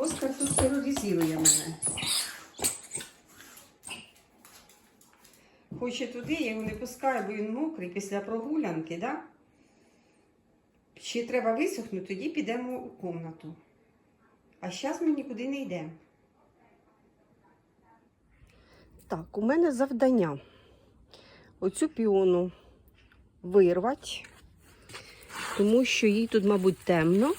Оскар тут тероризує мене. Хоче туди, я його не пускаю, бо він мокрий після прогулянки, да? Ще треба висохнути, тоді підемо у кімнату. А зараз ми нікуди не йдемо. Так, у мене завдання. Оцю піону вирвати, тому що їй тут, мабуть, темно.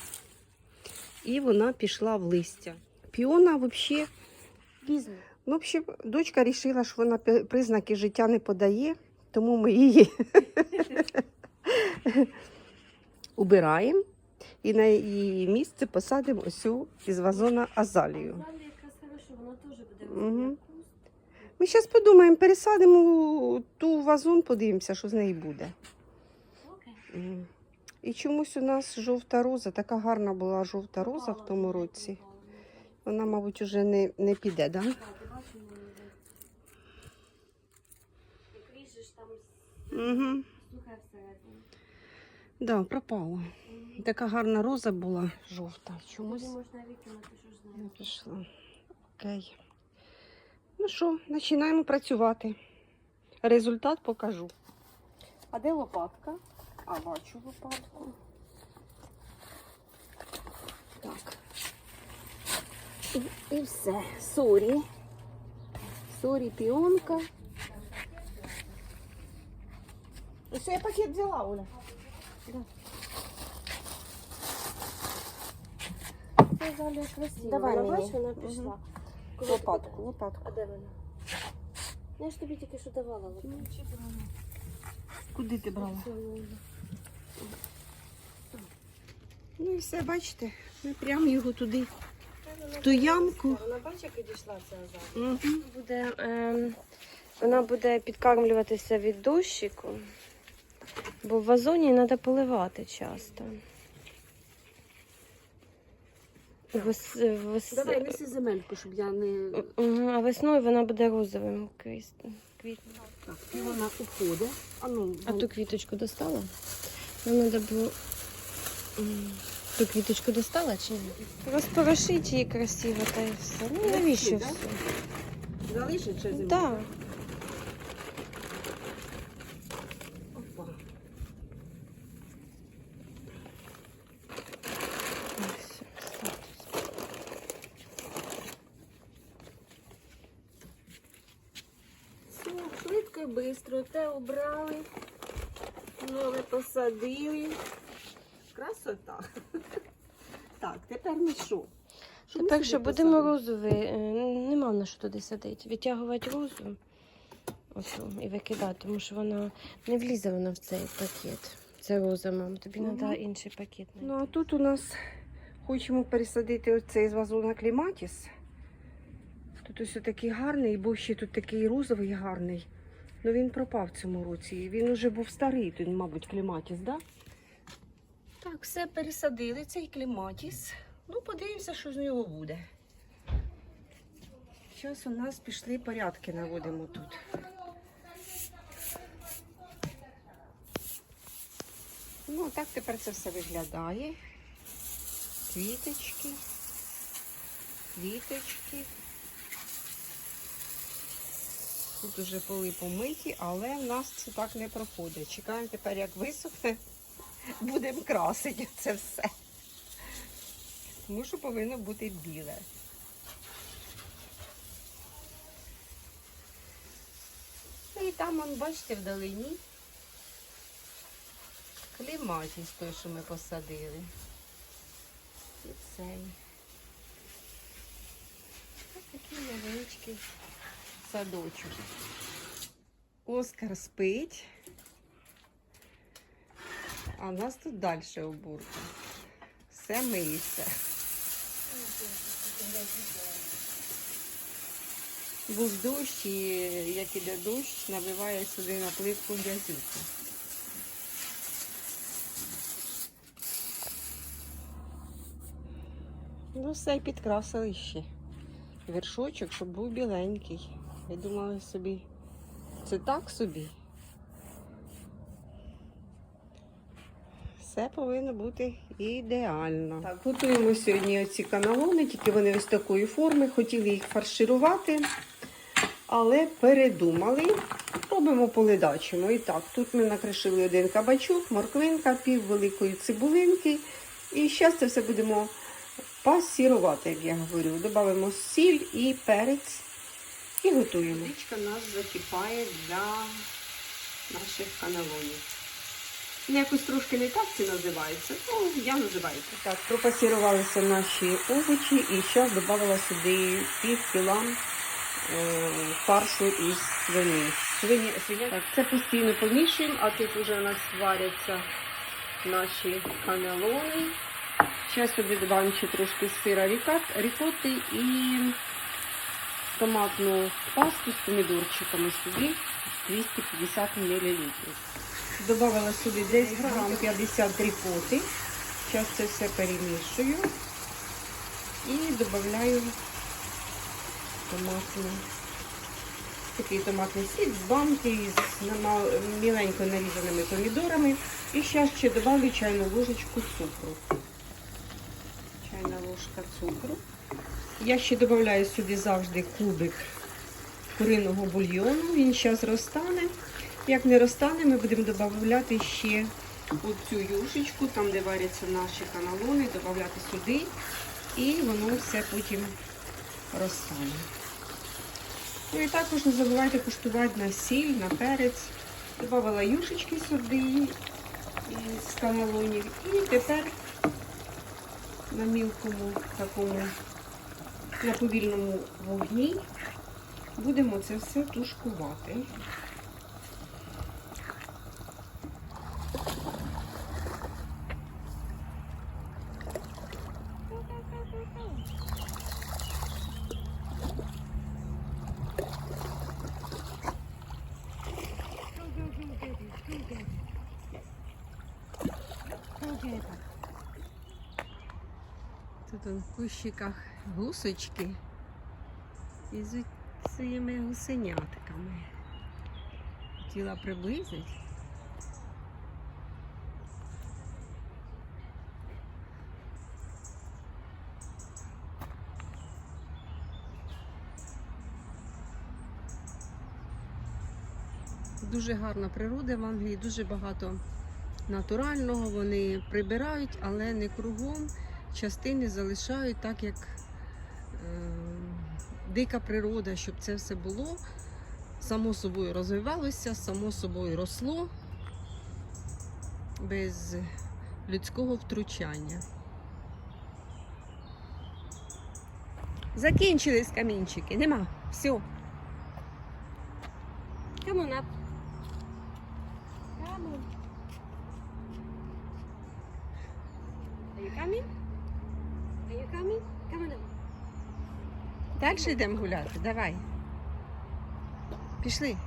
І вона пішла в листя. Піона взагалі Різно. Ну, взагалі, дочка вирішила, що вона признаки життя не подає, тому ми її убираємо і на її місце посадимо ось цю із вазона азалію. Рости. Ми зараз подумаємо, пересадимо ту вазон, подивимося, що з неї буде. Окей. І чомусь у нас жовта роза, така гарна була жовта роза в тому році. Вона, мабуть, вже не, не піде, так? Да? Угу. Да, пропала. Така гарна роза була жовта. Чомусь не пішла. Окей. Ну що, починаємо працювати. Результат покажу. А де лопатка? А, бачу лопатку. Так. І, і все. Сорі. Сорі, піонка. Все, я пакет взяла, Оля. Це взагалі красиво. Давай вона, мені. бачиш, вона пішла. Коли Лопатку, ти- лопатку. А де вона? Я ж тобі тільки що давала лопатку. Куди ти брала? Ну, і все, бачите, ми прямо його туди. В ту ямку. Вона бачиш, як підійшла ця? Угу. буде, вона буде підкармлюватися від дощику, бо в вазоні треба поливати часто. Вес, вес, Давай неси земельку, щоб я не. А весною вона буде розовим квіт- квітнем. Так, і вона уходить. А ну, А ту квіточку достала? Нам треба було. Ту квіточку достала чи ні? Розпорошіть її красиво та і все. Ну навіщо все? залишить ще земельку? Так. Опа. Все, швидко і швидко. Те убрали, нове посадили. Красота. Так, тепер ми що? Що ми Тепер сюди що будемо посадимо? е, нема на що туди садити. Відтягувати розу оцю і викидати, тому що вона не влізе вона в цей пакет. Це роза, мам. Тобі Мгм. треба інший пакет. Ну, а тут у нас хочемо пересадити оцей з вазона кліматіс. Тут ось такий гарний, був ще тут такий розовий гарний. Ну він пропав цьому році. Він уже був старий, тут, мабуть, кліматіс, да? Так, все пересадили, цей кліматіс. Ну, подивимося, що з нього буде. Зараз у нас пішли порядки наводимо тут. Ну, так тепер це все виглядає. Квіточки, квіточки. Тут уже поли помиті, але в нас це так не проходить. Чекаємо тепер, як висохне, будемо красити це все. Тому що повинно бути біле. Ну і там, он, бачите, вдалині кліматіс той, що ми посадили. І цей. Ось такий невеличкий садочок. Оскар спить. А у нас тут далі уборка. Все миється. Був дощ, і як іде дощ, набиває сюди на плитку грязюку. Ну, все, підкрасили ще. Вершочок, щоб був біленький. Я думала собі, це так собі. Все повинно бути ідеально. Так, готуємо сьогодні оці каналони, тільки вони ось такої форми. Хотіли їх фарширувати, але передумали. Робимо по ледачому. І так, тут ми накришили один кабачок, морквинка, пів великої цибулинки. І зараз це все будемо пасірувати, як я говорю. Додаємо сіль і перець і готуємо. Річка у нас закипає для наших каналонів. Якось трошки не так це називається, ну я називаю це. Так, пропасірувалися наші овочі і зараз додала сюди пів кіла е, фаршу із свині. Свині, свиня. Так, це постійно помішуємо, а тут вже у нас варяться наші каналони. Зараз сюди додаємо ще трошки сира рікоти і томатну пасту з помідорчиками сюди 250 мл. Добавила сюди десь грам 50 рікоти. Зараз це все перемішую і додаю томатний, такий томатний сік з банки з міленько нарізаними помідорами. І зараз ще додаю чайну ложечку цукру. Чайна ложка цукру. Я ще додаю сюди завжди кубик куриного бульйону. Він зараз розтане. Як не розтане, ми будемо додавати ще оцю юшечку, там де варяться наші каналони, додавати сюди. І воно все потім розтане. Ну і також не забувайте куштувати на сіль, на перець. Добавила юшечки сюди з каналонів. І тепер на мілкому такому, на повільному вогні будемо це все тушкувати. Тут он в кущиках гусочки із цими гусенятками. Хотіла приблизити. Дуже гарна природа в Англії, дуже багато натурального. Вони прибирають, але не кругом. Частини залишають так, як дика природа, щоб це все було. Само собою розвивалося, само собою росло без людського втручання. Закінчились камінчики, нема. Все. Come on up. Come on. Are. Далі йдемо гуляти, давай. Пішли.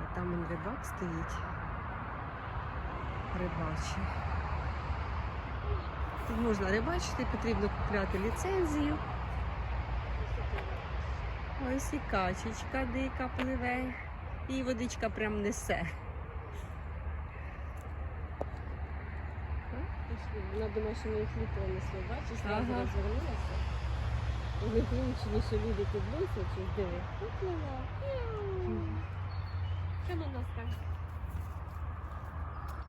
А там он рибак стоїть. Рибачить. Тут можна рибачити, потрібно купляти ліцензію. Ось і качечка дика пливе. І водичка прям несе. Вона думає, що ми їх літро несли. Бачиш, Ага. зразу розвернулася. Вивчили, що люди тут близько, чи диви. Поплила. Come нас Oscar.